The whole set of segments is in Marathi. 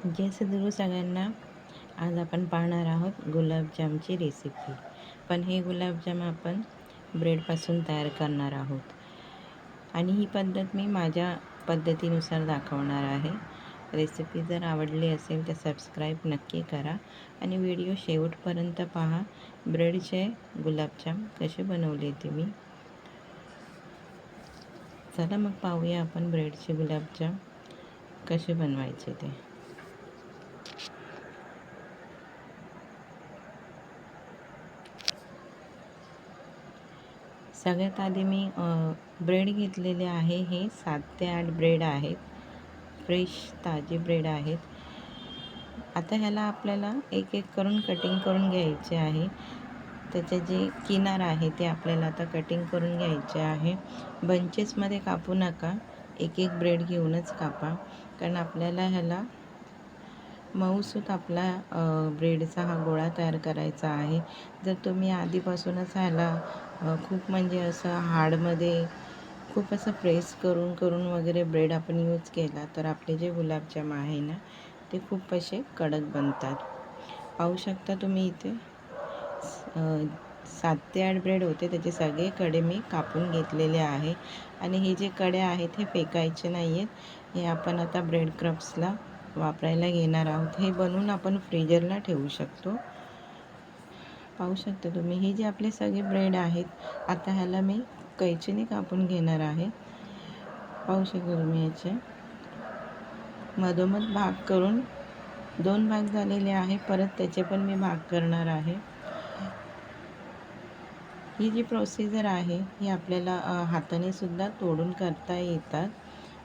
जय सद्गुरू सगळ्यांना आज आपण पाहणार आहोत गुलाबजामची रेसिपी पण हे गुलाबजाम आपण ब्रेडपासून तयार करणार आहोत. आणि ही पद्धत मी माझ्या पद्धतीनुसार दाखवणार आहे. रेसिपी जर आवडली असेल तर सबस्क्राईब नक्की करा आणि व्हिडिओ शेवटपर्यंत पहा ब्रेडचे गुलाबजाम कसे बनवले ते मी. चला मग पाहूया आपण ब्रेडचे गुलाबजाम कसे बनवायचे ते. सगळ्यात आधी मी ब्रेड घेतलेले आहे. हे सात ते आठ ब्रेड आहेत. फ्रेश ताजे ब्रेड आहेत. आता ह्याला आपल्याला एक एक करून कटिंग करून घ्यायचे आहे. त्याचे जे किनार आहे ते आपल्याला आता कटिंग करून घ्यायचे आहे. बंचेसमध्ये कापू नका. एक एक ब्रेड घेऊनच कापा. कारण आपल्याला ह्याला मऊसूत आपला ब्रेडचा हा गोळा तयार करायचा आहे. जर तुम्ही आधीपासूनच ह्याला खूप म्हणजे असं हाडमध्ये खूप असं प्रेस करून करून वगैरे ब्रेड आपण यूज केला तर आपले जे गुलाबजाम आहे ना ते खूप असे कडक बनतात. पाहू शकता तुम्ही इथे सात ते आठ ब्रेड होते त्याचे सगळे कडे मी कापून घेतलेले आहे. आणि हे जे कडे आहेत हे फेकायचे नाही आहेत हे आपण आता ब्रेड क्रप्सला वापरायला घेणार आहोत. हे बनवून आपण फ्रीजरला ठेवू शकतो. पाहू शकता तुम्ही हे जे आपले सगळे ब्रेड आहेत आता ह्याला मी कैचीने कापून घेणार आहे. पाहू शकता तुम्ही याचे. मधोमध भाग करून दोन भाग झालेले आहे परत त्याचे पण मी भाग करणार आहे. ही जी प्रोसिजर आहे ही आपल्याला हाताने सुद्धा तोडून करता येतात.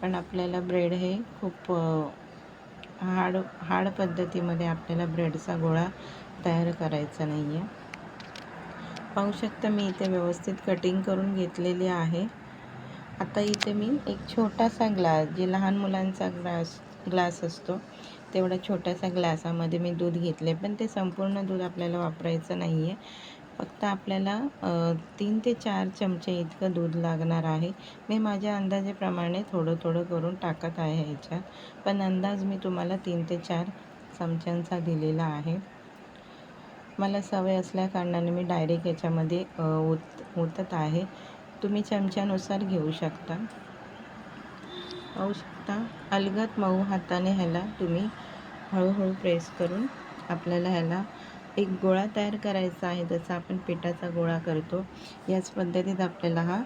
पण आपल्याला ब्रेड हे खूप हाड हाड पद्धतीमध्ये आपल्याला ब्रेडचा गोळा तयार करायचा नाही आहे पाहू शकता मी इथे व्यवस्थित कटिंग करून घेतलेली आहे. आता इथे मी एक छोटासा ग्लास जे लहान मुलांचा ग्लास ग्लास असतो तेवढा छोट्यासा ग्लासामध्ये मी दूध घेतले पण ते संपूर्ण दूध आपल्याला वापरायचं नाही आहे फक्त आपल्याला तीन ते चार चमचे इतकं दूध लागणार आहे. मी माझ्या अंदाजेप्रमाणे थोडं थोडं करून टाकत आहे ह्याच्यात. पण अंदाज मी तुम्हाला तीन ते चार चमच्यांचा दिलेला आहे. मला सवय असल्या कारणाने मी डायरेक्ट याच्यामध्ये ओत ओतत आहे. तुम्ही चमच्यानुसार घेऊ शकता. पाहू शकता. अलगत मऊ हाताने ह्याला तुम्ही हळूहळू प्रेस करून आपल्याला ह्याला एक गोळा तयार करायचा आहे. जसा आपण पिठाचा गोळा करतो याच पद्धतीत आपल्याला हा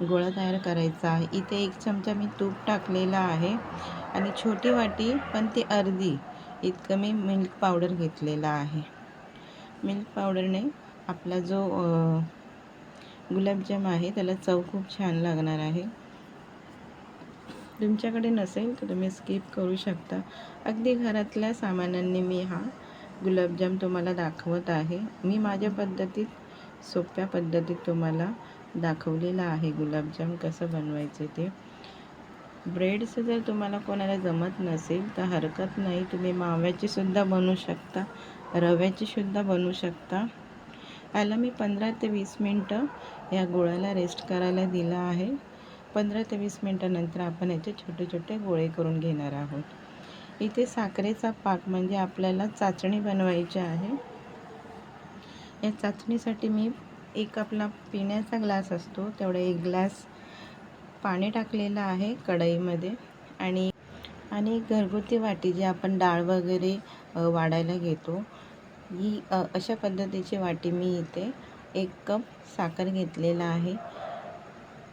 गोळा तयार करायचा आहे. इथे एक चमचा मी तूप टाकलेला आहे आणि छोटी वाटी पण ती अर्धी इतकं मी मिल्क पावडर घेतलेला आहे. मिल्क पावडरने आपला जो गुलाबजाम आहे त्याला चव खूप छान लागणार आहे. तुमच्याकडे नसेल तर तुम्ही स्किप करू शकता. अगदी घरातल्या सामानांनी मी हा गुलाबजाम तुम्हाला दाखवत आहे. मी माझ्या पद्धतीत सोप्या पद्धतीत तुम्हाला दाखवलेलं आहे गुलाबजाम कसं बनवायचं ते. ब्रेडचं जर तुम्हाला कोणाला जमत नसेल तर हरकत नाही. तुम्ही माव्याची सुद्धा बनवू शकता रव्याची सुद्धा बनवू शकता. याला मी पंधरा ते वीस मिनटं या गोळ्याला रेस्ट करायला दिलं आहे. पंधरा ते वीस मिनटानंतर आपण याचे छोटे छोटे गोळे करून घेणार आहोत. इथे साखरेचा पाक म्हणजे आपल्याला चाचणी बनवायची आहे. या चाचणीसाठी मी एक आपला पिण्याचा ग्लास असतो तेवढा एक ग्लास पाणी टाकलेलं आहे कढईमध्ये. आणि आणि घरगुती वाटी जी आपण डाळ वगैरे वाढायला घेतो ही अशा पद्धतीची वाटी मी इथे एक कप साखर घेतलेला आहे.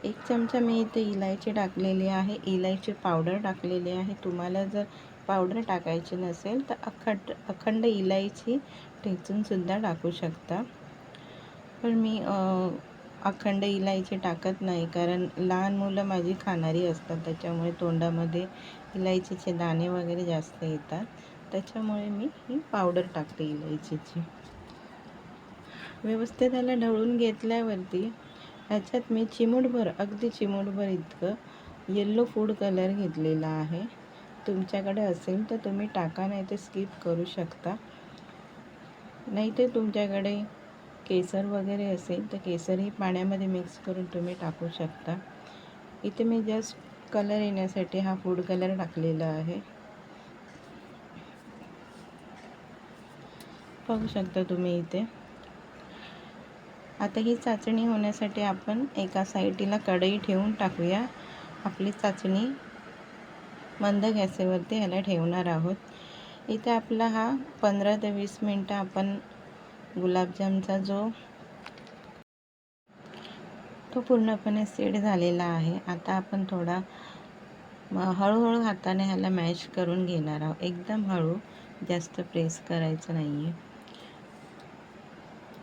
एक चमचा मी इथे इलायची टाकलेली आहे. इलायची पावडर टाकलेली आहे. तुम्हाला जर पावडर टाकायची नसेल तर अखंड अखंड इलायची ठेचूनसुद्धा टाकू शकता. पण मी अखंड इलायची टाकत नाही कारण लहान मुलं माझी खाणारी असतात. त्याच्यामुळे तोंडामध्ये इलायचीचे दाणे वगैरे जास्त येतात. त्याच्यामुळे मी ही पावडर टाकते इलायचीची. व्यवस्थित त्याला ढवळून घेतल्यावरती ह्याच्यात मी चिमूटभर अगदी चिमूटभर इतकं येल्लो फूड कलर घेतलेला आहे. तुमच्याकडे असेल तर तुम्ही टाका नाही ते स्किप करू शकता. नाही तर तुमच्याकडे केसर वगैरे असेल तर केसरही पाण्यामध्ये मिक्स करून तुम्ही टाकू शकता. इथे मी जस्ट कलर येण्यासाठी हा फूड कलर टाकलेला आहे. पाहू शकता तुम्ही इथे. आता ही चाचणी होण्यासाठी आपण एका साईटीला कढई ठेवून टाकूया. आपली चाचणी मंद गॅसेवरती ह्याला ठेवणार आहोत. इथे आपला हा पंधरा ते वीस मिनटं आपण गुलाबजामचा जो तो पूर्णपणे सेट झालेला आहे आता आपण थोडा हळूहळू हाताने ह्याला मॅश करून घेणार आहोत. एकदम हळू जास्त प्रेस करायचं नाही आहे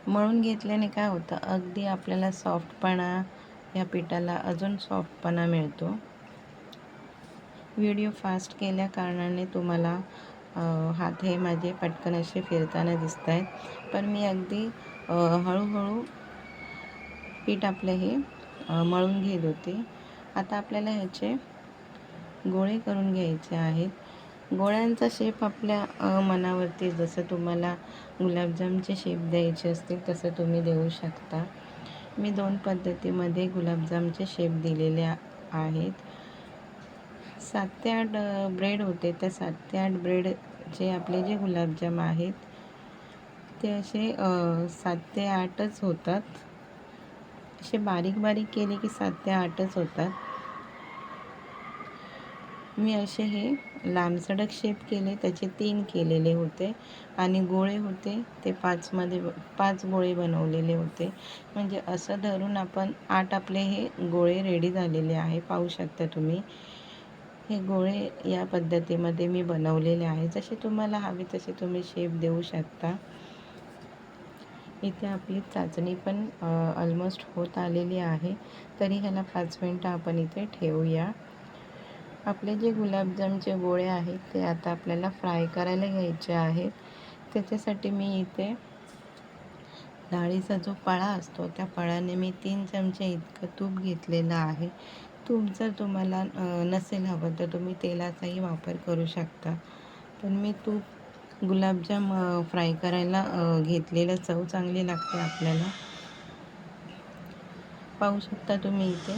मळून घेतल्याने काय होतं अगदी आपल्याला सॉफ्टपणा या पिठाला अजून सॉफ्टपणा मिळतो. व्हिडिओ फास्ट केल्या कारणाने तुम्हाला हात हे माझे पटकन असे फिरताना दिसत आहेत पण मी अगदी हळूहळू पीठ आपलं हे मळून घेत होते. आता आपल्याला ह्याचे गोळे करून घ्यायचे आहेत. गोळ्यांचा शेप आपल्या मनावरती जसं तुम्हाला गुलाबजामचे शेप द्यायचे असतील तसं तुम्ही देऊ शकता. मी दोन पद्धतीमध्ये गुलाबजामचे शेप दिलेले आ- आहेत. सात ते आठ ब्रेड होते. त्या सात ते आठ ब्रेड जे आपले जे गुलाबजाम आहेत ते असे सात ते आठच होतात. असे बारीक बारीक केले की सात ते आठच होतात. मी असे हे लांबसडक शेप केले त्याचे तीन केलेले होते आणि गोळे होते. ते पाचमध्ये पाच गोळे बनवलेले होते. म्हणजे असं धरून आपण आठ आपले हे गोळे रेडी झालेले आहे. पाहू शकता तुम्ही. हे गोळे या पद्धतीमध्ये मी बनवलेले आहे. जसे तुम्हाला हवे तसे तुम्ही शेप देऊ शकता. इथे आपली चाचणी पण ऑलमोस्ट होत आलेली आहे. तरी ह्याला पाच मिनटं आपण इथे ठेवूया. आपले जे गुलाबजामचे गोळे आहेत ते आता आपल्याला फ्राय करायला घ्यायचे आहेत. त्याच्यासाठी मी इथे डाळीचा जो पळा असतो त्या पळाने मी तीन चमचे इतकं तूप घेतलेलं आहे. तूप जर तुम्हाला नसेल हवं तर तुम्ही तेलाचाही वापर करू शकता. पण मी तूप गुलाबजाम फ्राय करायला घेतलेलं चव चांगली लागते आपल्याला. पाहू शकता तुम्ही इथे.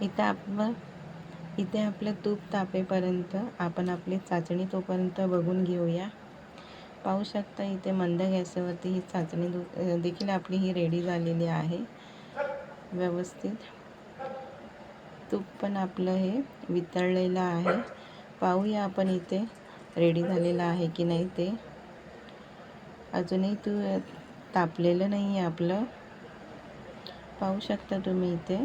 इथे आपलं इथे आपलं तूप तापेपर्यंत आपण आपली चाचणी तोपर्यंत बघून घेऊया. पाहू शकता इथे मंद गॅसवरती ही चाचणी दु- देखील आपली ही रेडी झालेली आहे. व्यवस्थित. तूप पण आपलं हे वितळलेलं आहे. पाहूया आपण इथे रेडी झालेलं आहे की नाही ते. अजूनही तू तापलेलं नाही आहे आपलं. पाहू शकता तुम्ही इथे.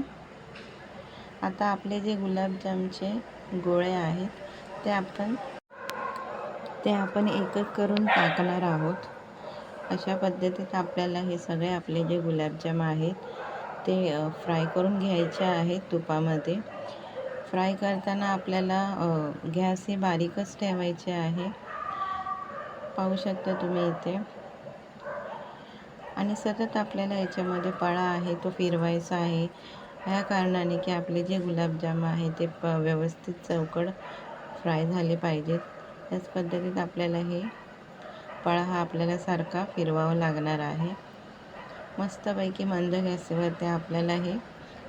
आता आपले जे गुलाबजामचे गोळे आहेत ते आपण ते आपण एक एक करून टाकणार आहोत. अशा पद्धतीत आपल्याला हे सगळे आपले जे गुलाबजाम आहेत ते फ्राय करून घ्यायचे आहेत तुपामध्ये. फ्राय करताना आपल्याला गॅस हे बारीकच ठेवायचे आहे. पाहू शकता तुम्ही इथे. आणि सतत आपल्याला याच्यामध्ये पळा आहे तो फिरवायचा आहे. ह्या कारणाने की आपले जे गुलाबजाम आहे ते प व्यवस्थित चौकड फ्राय झाले पाहिजेत. त्याच पद्धतीत आपल्याला हे पळा हा आपल्याला सारखा फिरवावा लागणार आहे. मस्तपैकी मंद गॅसवरती आपल्याला हे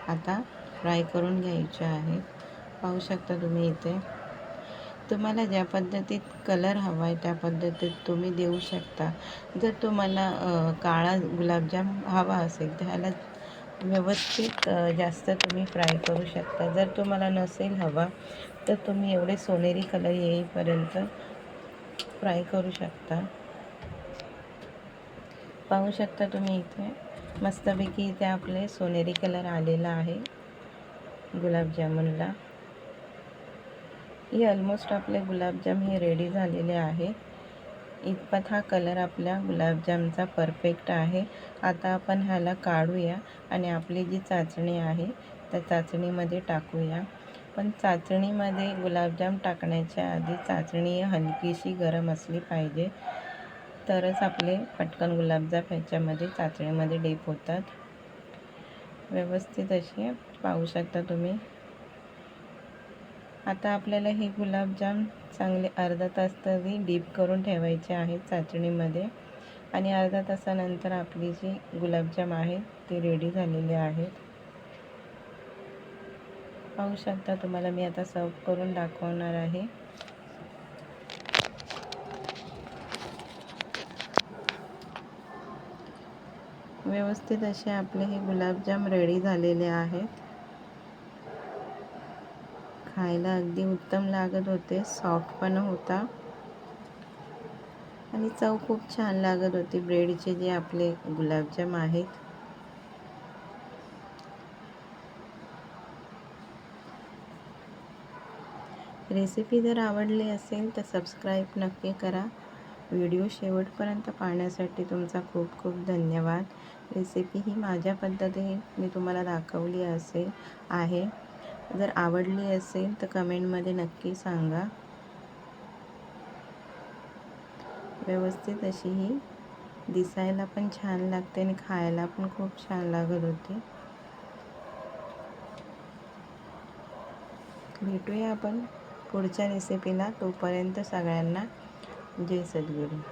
आता फ्राय करून घ्यायचे आहे पाहू शकता तुम्ही इथे. तुम्हाला ज्या पद्धतीत कलर हवा आहे त्या पद्धतीत तुम्ही देऊ शकता. जर तुम्हाला काळा गुलाबजाम हवा असेल तर ह्याला व्यवस्थित जास्त तुम्ही फ्राय करू शकता. जर तुम्हाला नसेल हवा तर तुम्ही एवढे सोनेरी कलर येईपर्यंत फ्राय करू शकता. पाहू शकता तुम्ही इथे. मस्तपैकी इथे आपले सोनेरी कलर आलेला आहे गुलाबजामुनला. ही ऑलमोस्ट आपले गुलाबजाम हे रेडी झालेले आहे. इतपत हा कलर आपल्या गुलाबजामचा परफेक्ट आहे. आता आपण ह्याला काढूया आणि आपली जी चाचणी आहे त्या चाचणीमध्ये टाकूया. पण चाचणीमध्ये गुलाबजाम टाकण्याच्या आधी चाचणी हलकीशी गरम असली पाहिजे. तरच आपले पटकन गुलाबजाम ह्याच्यामध्ये चाचणीमध्ये डीप होतात. व्यवस्थित असे पाहू शकता तुम्ही. आता आपल्याला हे गुलाबजाम चांगले अर्धा तास तरी डीप करून ठेवायचे आहेत चाचणीमध्ये. आणि अर्धा तासानंतर आपली जी गुलाबजाम आहेत ती रेडी झालेली आहेत. पाहू शकता तुम्हाला मी आता सर्व करून दाखवणार आहे. व्यवस्थित असे आपले हे गुलाबजाम रेडी झालेले आहेत. खायला अगदी उत्तम लागत होते. सॉफ्ट पण होता. आणि चव खूप छान लागत होती. ब्रेडचे जे आपले गुलाबजाम आहेत. रेसिपी जर आवडली असेल तर सबस्क्राईब नक्की करा. व्हिडिओ शेवटपर्यंत पाहण्यासाठी तुमचा खूप खूप धन्यवाद. रेसिपी ही माझ्या पद्धतीने मी तुम्हाला दाखवली असेल आहे. जर आवडली असेल तर कमेंटमध्ये नक्की सांगा. व्यवस्थित अशी ही दिसायला पण छान लागते आणि खायला पण खूप छान लागत होती. भेटूया आपण पुढच्या रेसिपीला तोपर्यंत सगळ्यांना. जय सद्गुरू